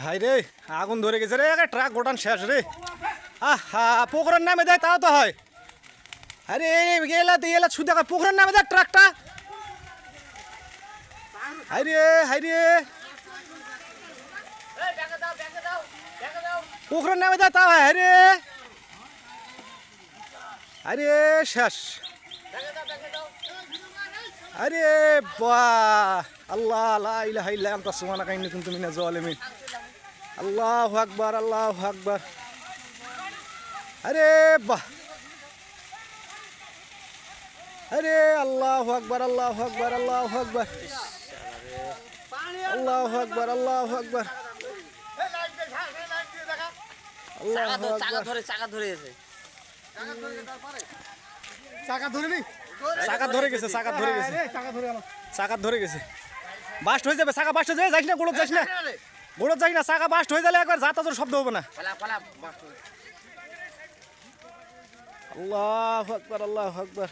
ভাই রে, আগুন ধরে গেছে রে ট্রাক গোটান শেষ রে। আহা, পুকুরের নামে দেয়, তাও তো হয়। আরে এলা তো এলা দেখা পুকুরের নামে দেয় ট্রাকটা। হাইরে হাইরে পুকুরের নামে দেয়, তাও হয় হাইরে আরে শেষ। আরে বাহ, আল্লাহ, লা ইলাহা ইল্লা আনতা সুবহানাকা, ইন্নী কুনতু মিনাজ জালিমিন আল্লাহু আকবার আল্লাহু আকবার। আরে বাহ। আরে আল্লাহ আকবার আল্লাহু আকবার আল্লাহু আকবার। আল্লাহ আকবার আল্লাহু আকবার। চাকা আল্লাহু ধরে গেছে। চাকা ধরে নি? গেছে চাকা ধরে গেছে। বাস্ট হয়ে যাবে চাকা বাস্ট হয়ে যাবে যাইস না গোড়ত যাইস না। গোড়ত যাই না চাকা বাস্ট হয়ে গেলে একবার যাতা তোর শব্দ হবে না। আল্লাহ আকবার আল্লাহ আকবার।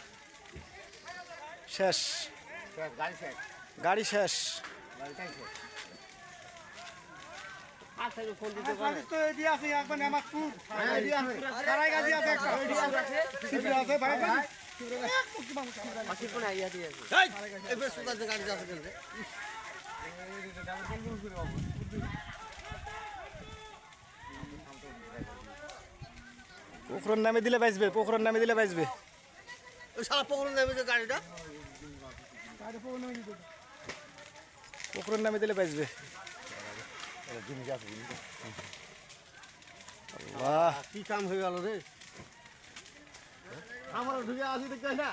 শেষ। গাড়ি শেষ। ভাই নামে দিলে বাঁচবে পোখরের নামে দিলে বাঁচবে সারা পকড় নেবে যে গাড়িটা? পোখরের নামে দিলে বাঁচবে আল্লাহ। কি কাম হয়ে গেল রে? আমার ঢুকে আসি দেখতে না?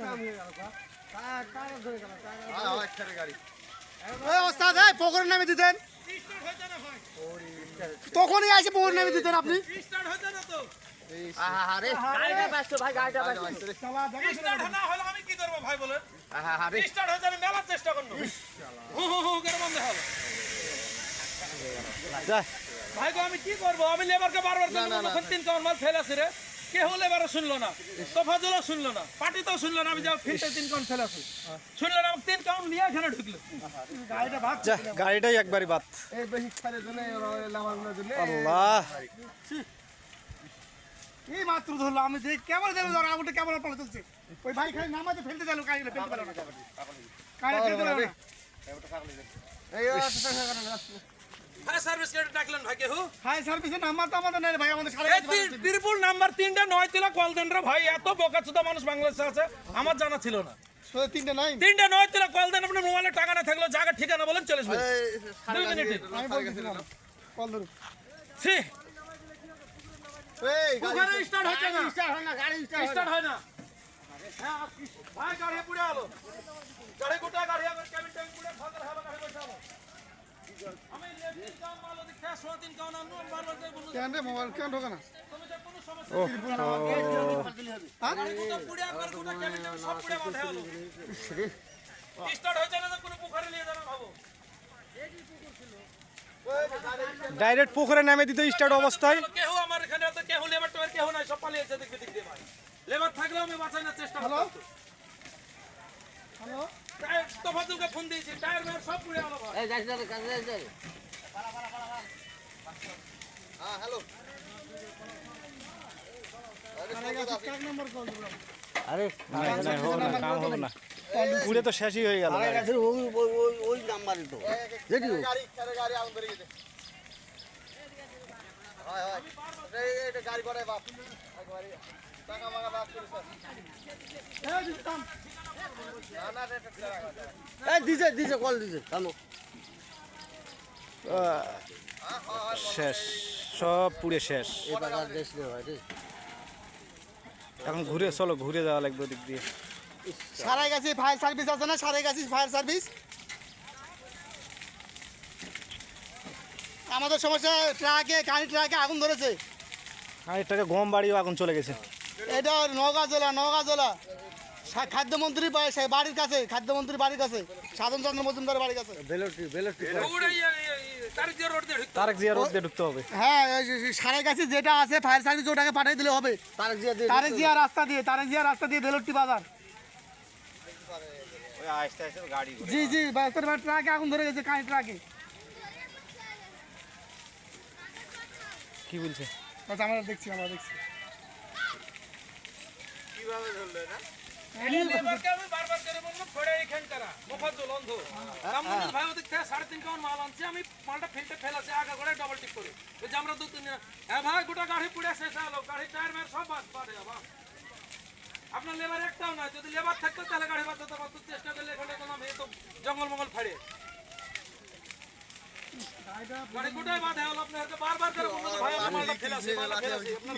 কাম হয়ে গেল পকরের নামে দিতেন। তখনই আসে পকরের নামে দিতেন আপনি। ভাই আমি কি করব ভাই বলেন? আরে স্টার্ট হয়ে যাবে মেলার চেষ্টা করব। হু হু হু করে বন্ধ হলো যা। ভাই গো আমি কি করব? আমি লেবারকে বারবার তিন কাউন্ট মাল ফেলে আসি রে কেউ লেবারও শুনলো না তোফাজুলও শুনলো না পার্টিতেও শুনলো না আমি যাও ফিরতে তিন কাউন্ট ফেলে আসি। শুনলো না তিন কাউন্ট নিয়ে এখানে ঢুকলো। গাড়িটা ভাগ যা গাড়িটাই একবারই বাদ। এই বেশি ছাড়ে জন্য আল্লাহ। এই মাত্র ধরলো? আমি দেখ কেমন দেবে ধরো আগুনটা কেমন পালা চলছে। ওই ভাই খালি নামাতে ফেলতে চাইলো কাহিনী ফেলতে পারো না। কাহিনী ফেলতে পারো না। ফায়ার সার্ভিস রেটে ডাকলেন ভাই কেউ হাই সার্ভিসে নাম্বার তো আমাদের নেই ভাই আমাদের সাড়ে এই নাম্বার তিনটা নয় তিলা কল দেন রে ভাই এত বোকাচোদা মানুষ বাংলাদেশে আছে আমার জানা ছিল না। তিনটে নাই? তিনটা নয় তিলা কল দেন আপনার মোবাইলে টাকা না জায়গা ঠিকানা বলেন চলে আসবে দুই মিনিটে। আমি বলতেছিলাম কল ধরো সি এই ওখানে স্টার্ট না। স্টার্ট হয় না গাড়ি স্টার্ট স্টার্ট হয় না। হ্যাঁ ভাই গাড়ি পুড়ে আলো গাড়ি গোটা গাড়ি আবার কেবিন টেবিন পুড়ে ফাদার হবে গাড়ি বসে আলো আমি লেফট কাম মালো দেখে সোয়া তিন কাম নাম নুন বারবার করে বলুন কেন রে মোবাইল কেন ঢোকে না তুমি যে কোনো সমস্যা ও হ্যাঁ? গাড়ি গোটা পুড়ে একবার গোটা কেবিন টেবিন সব পুড়ে মাথা হলো স্টার্ট হয়েছে না তো কোনো পুখারে নিয়ে যাবে ভাবো। ডাইরেক্ট পুকুরের নামে দিত স্টার্ট অবস্থায়। কেহ আমার এখানে কেহ লেবার টেবার কেহ নাই সব পালিয়েছে দেখবে দিক ভাই। লেবার থাকলেও আমি বাঁচানোর চেষ্টা হ্যালো? হ্যালো টায়ার তোফাজুলকে ফোন দিয়েছি টায়ার সব পুড়ে ধরে এক নম্বর কল দিলাম আরে না, না, কাম হবে না পুড়ে তো শেষই হয়ে গেল গাড়ি। ওই তো। দেখি। গাড়ি গাড়ি গাড়ি আগুন ধরে গেছে। হয় হয়। এই এটা গাড়ি করে বাপ। টাকা মাগা করে দিছে দিছে কল দিছে কানো আহ, শেষ সব পুড়ে শেষ। এখন ঘুরে চলো ঘুরে যাওয়া লাগবে দিক দিয়ে। সারাই গেছি ফায়ার সার্ভিস আছে না? সারাই গেছি ফায়ার সার্ভিস আমাদের সমস্যা ট্রাকে গাড়ি ট্রাকে আগুন ধরেছে। আর এটাকে গম বাড়িও আগুন চলে গেছে। এটা নওগাঁ জেলা নওগাঁ জেলা। খাদ্যমন্ত্রী বাড়ির কাছে খাদ্যমন্ত্রী বাড়ির কাছে সাধন চন্দ্র মজুমদার বাড়ির কাছে। হ্যাঁ সারের কাছে যেটা আছে ফায়ার সার্ভিস ওটাকে পাঠিয়ে দিলে হবে। তারেক জিয়া জি জি ট্রাকে আগুন ধরে গেছে কাঁড়ি ট্রাকে কি বলছে? আচ্ছা, আমরা দেখছি আমরা দেখছি। কীভাবে ধরলো না বাদ বাদে আপনার লেবার একটাও নয়, যদি লেবার থাকতো তাহলে গাড়ি বাঁচাতে পারতো চেষ্টা করলে এখানে জঙ্গল মঙ্গল ফাড়ে। গাড়ি গোটাই বাধা হলো আপনার বারবার করে ফেলাছে ফেলাছে, আপনার